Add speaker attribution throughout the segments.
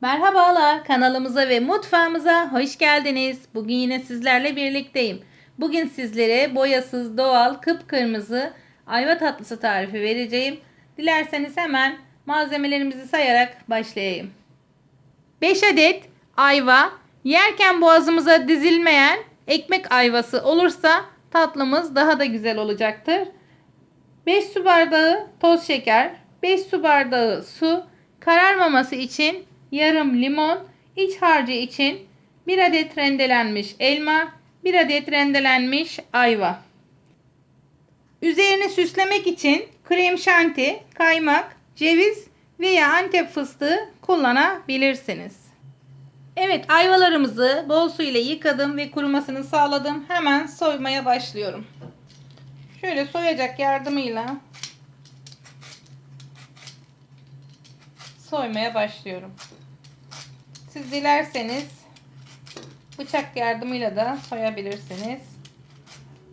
Speaker 1: Merhabalar kanalımıza ve mutfağımıza hoş geldiniz. Bugün yine sizlerle birlikteyim. Bugün sizlere boyasız doğal kıpkırmızı ayva tatlısı tarifi vereceğim. Dilerseniz hemen malzemelerimizi sayarak başlayayım. 5 adet ayva yerken boğazımıza dizilmeyen ekmek ayvası olursa tatlımız daha da güzel olacaktır. 5 su bardağı toz şeker, 5 su bardağı su, kararmaması için yarım limon, iç harcı için 1 adet rendelenmiş elma, 1 adet rendelenmiş ayva. Üzerini süslemek için krem şanti, kaymak, ceviz veya antep fıstığı kullanabilirsiniz. Evet ayvalarımızı bol su ile yıkadım ve kurumasını sağladım. Hemen soymaya başlıyorum. Şöyle soyacak yardımıyla soymaya başlıyorum. Siz dilerseniz bıçak yardımıyla da soyabilirsiniz.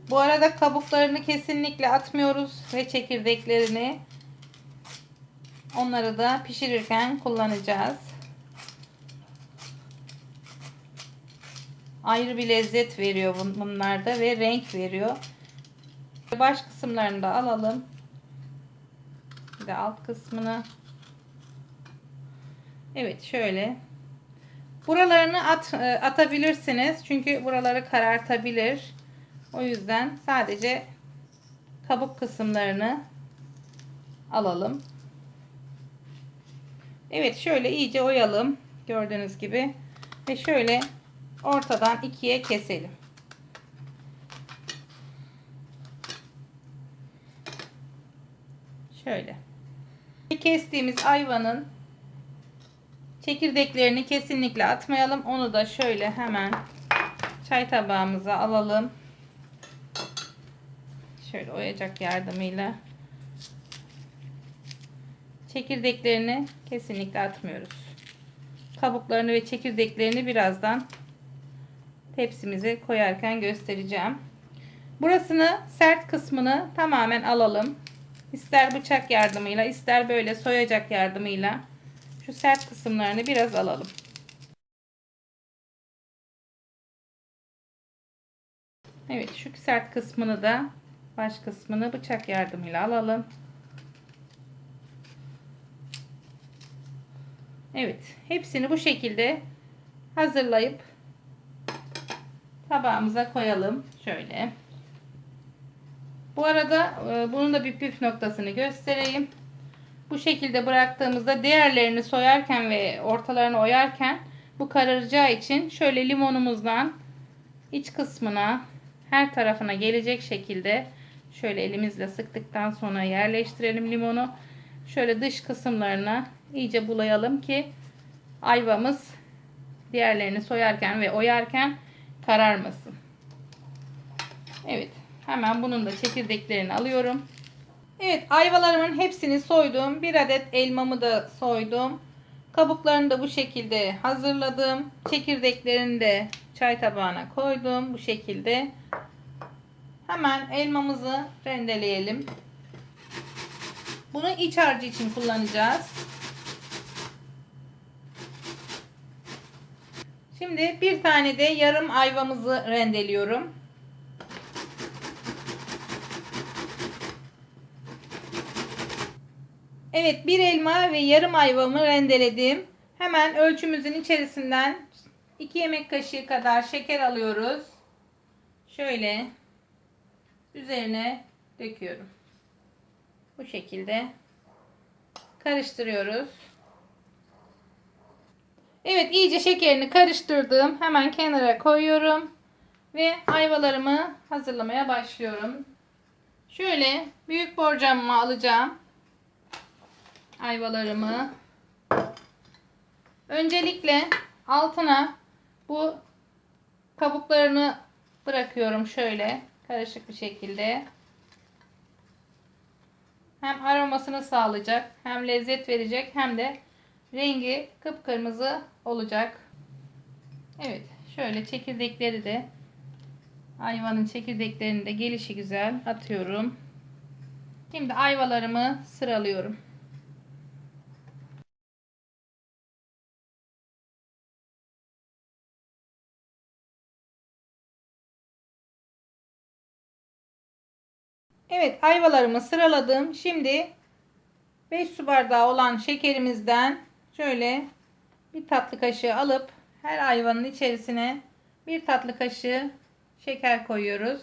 Speaker 1: Bu arada kabuklarını kesinlikle atmıyoruz ve çekirdeklerini onları da pişirirken kullanacağız. Ayrı bir lezzet veriyor bunlarda ve renk veriyor. Baş kısımlarını da alalım. Bir de alt kısmını. Evet şöyle. Buralarını at, e, atabilirsiniz. Çünkü buraları karartabilir. O yüzden sadece kabuk kısımlarını alalım. Evet şöyle iyice oyalım. Gördüğünüz gibi. Ve şöyle ortadan ikiye keselim. Şöyle. Kestiğimiz ayvanın çekirdeklerini kesinlikle atmayalım. Onu da şöyle hemen çay tabağımıza alalım. Şöyle oyacak yardımıyla. Çekirdeklerini kesinlikle atmıyoruz. Kabuklarını ve çekirdeklerini birazdan tepsimize koyarken göstereceğim. Burasını sert kısmını tamamen alalım. İster bıçak yardımıyla ister böyle soyacak yardımıyla şu sert kısımlarını biraz alalım. Evet şu sert kısmını da baş kısmını bıçak yardımıyla alalım. Evet hepsini bu şekilde hazırlayıp tabağımıza koyalım. Şöyle. Bu arada e, bunun da bir püf noktasını göstereyim. Bu şekilde bıraktığımızda diğerlerini soyarken ve ortalarını oyarken bu kararacağı için şöyle limonumuzdan iç kısmına her tarafına gelecek şekilde şöyle elimizle sıktıktan sonra yerleştirelim limonu. Şöyle dış kısımlarına iyice bulayalım ki ayvamız diğerlerini soyarken ve oyarken kararmasın. Evet. Hemen bunun da çekirdeklerini alıyorum. Evet ayvalarımın hepsini soydum. Bir adet elmamı da soydum. Kabuklarını da bu şekilde hazırladım. Çekirdeklerini de çay tabağına koydum. Bu şekilde. Hemen elmamızı rendeleyelim. Bunu iç harcı için kullanacağız. Şimdi bir tane de yarım ayvamızı rendeliyorum. Evet bir elma ve yarım ayvamı rendeledim. Hemen ölçümüzün içerisinden 2 yemek kaşığı kadar şeker alıyoruz. Şöyle üzerine döküyorum. Bu şekilde karıştırıyoruz. Evet iyice şekerini karıştırdım. Hemen kenara koyuyorum. Ve ayvalarımı hazırlamaya başlıyorum. Şöyle büyük borcamımı alacağım ayvalarımı. Öncelikle altına bu kabuklarını bırakıyorum şöyle karışık bir şekilde. Hem aromasını sağlayacak, hem lezzet verecek, hem de rengi kıpkırmızı olacak. Evet, şöyle çekirdekleri de ayvanın çekirdeklerini de gelişi güzel atıyorum. Şimdi ayvalarımı sıralıyorum. Evet ayvalarımı sıraladım. Şimdi 5 su bardağı olan şekerimizden şöyle bir tatlı kaşığı alıp her ayvanın içerisine bir tatlı kaşığı şeker koyuyoruz.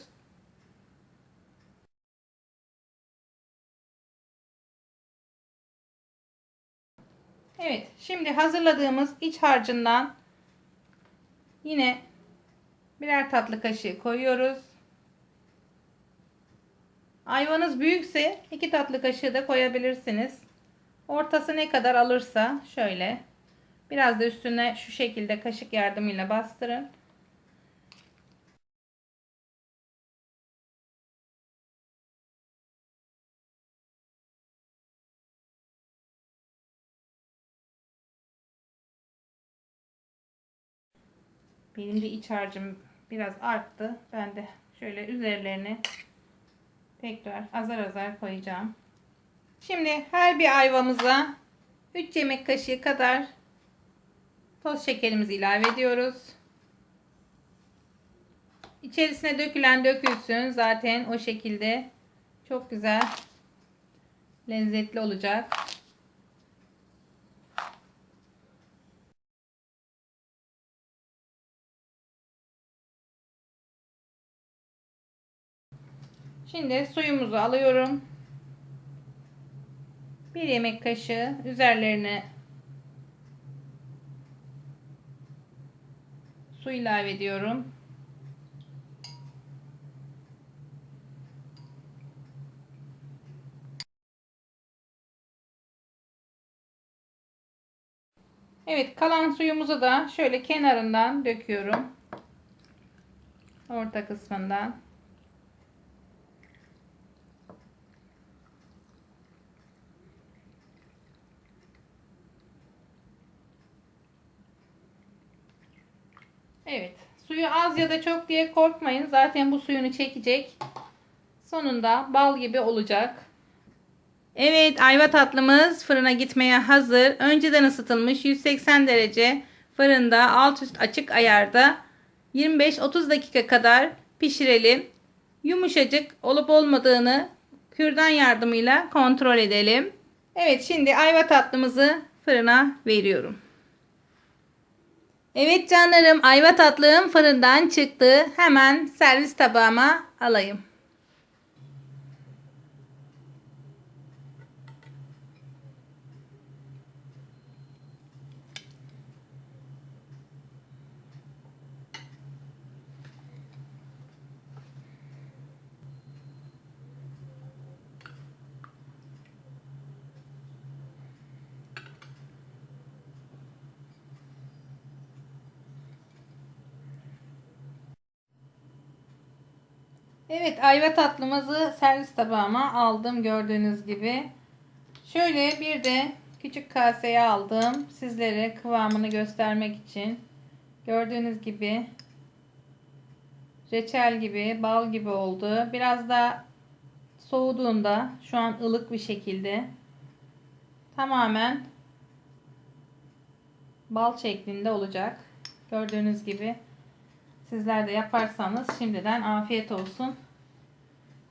Speaker 1: Evet, şimdi hazırladığımız iç harcından yine birer tatlı kaşığı koyuyoruz. Ayvanız büyükse iki tatlı kaşığı da koyabilirsiniz. Ortası ne kadar alırsa şöyle biraz da üstüne şu şekilde kaşık yardımıyla bastırın. Benim de iç harcım biraz arttı. Ben de şöyle üzerlerine tekrar azar azar koyacağım. Şimdi her bir ayvamıza 3 yemek kaşığı kadar toz şekerimizi ilave ediyoruz. İçerisine dökülen dökülsün. Zaten o şekilde çok güzel lezzetli olacak. Şimdi suyumuzu alıyorum. Bir yemek kaşığı üzerlerine su ilave ediyorum. Evet kalan suyumuzu da şöyle kenarından döküyorum. Orta kısmından. Evet. Suyu az ya da çok diye korkmayın. Zaten bu suyunu çekecek. Sonunda bal gibi olacak. Evet ayva tatlımız fırına gitmeye hazır. Önceden ısıtılmış 180 derece fırında alt üst açık ayarda 25-30 dakika kadar pişirelim. Yumuşacık olup olmadığını kürdan yardımıyla kontrol edelim. Evet şimdi ayva tatlımızı fırına veriyorum. Evet canlarım ayva tatlım fırından çıktı. Hemen servis tabağıma alayım. Evet ayva tatlımızı servis tabağıma aldım gördüğünüz gibi. Şöyle bir de küçük kaseye aldım. Sizlere kıvamını göstermek için. Gördüğünüz gibi reçel gibi, bal gibi oldu. Biraz da soğuduğunda şu an ılık bir şekilde tamamen bal şeklinde olacak. Gördüğünüz gibi. Sizler de yaparsanız şimdiden afiyet olsun.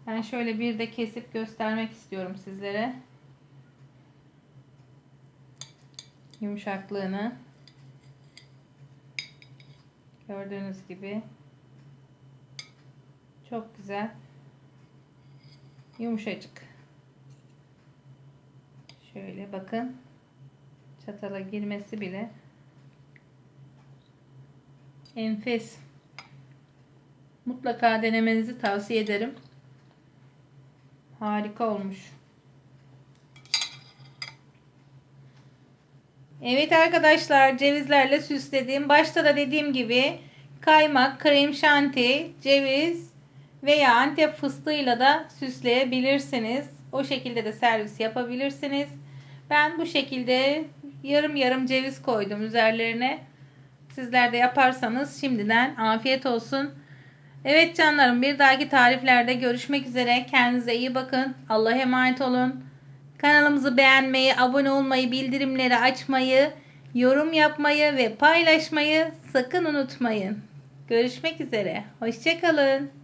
Speaker 1: Ben şöyle bir de kesip göstermek istiyorum sizlere. Yumuşaklığını. Gördüğünüz gibi. Çok güzel. Yumuşacık. Şöyle bakın. Çatala girmesi bile enfes. Mutlaka denemenizi tavsiye ederim. Harika olmuş. Evet arkadaşlar cevizlerle süsledim. Başta da dediğim gibi kaymak, krem şanti, ceviz veya antep fıstığıyla da süsleyebilirsiniz. O şekilde de servis yapabilirsiniz. Ben bu şekilde yarım yarım ceviz koydum üzerlerine. Sizler de yaparsanız şimdiden afiyet olsun. Evet canlarım bir dahaki tariflerde görüşmek üzere. Kendinize iyi bakın. Allah'a emanet olun. Kanalımızı beğenmeyi, abone olmayı, bildirimleri açmayı, yorum yapmayı ve paylaşmayı sakın unutmayın. Görüşmek üzere. Hoşçakalın.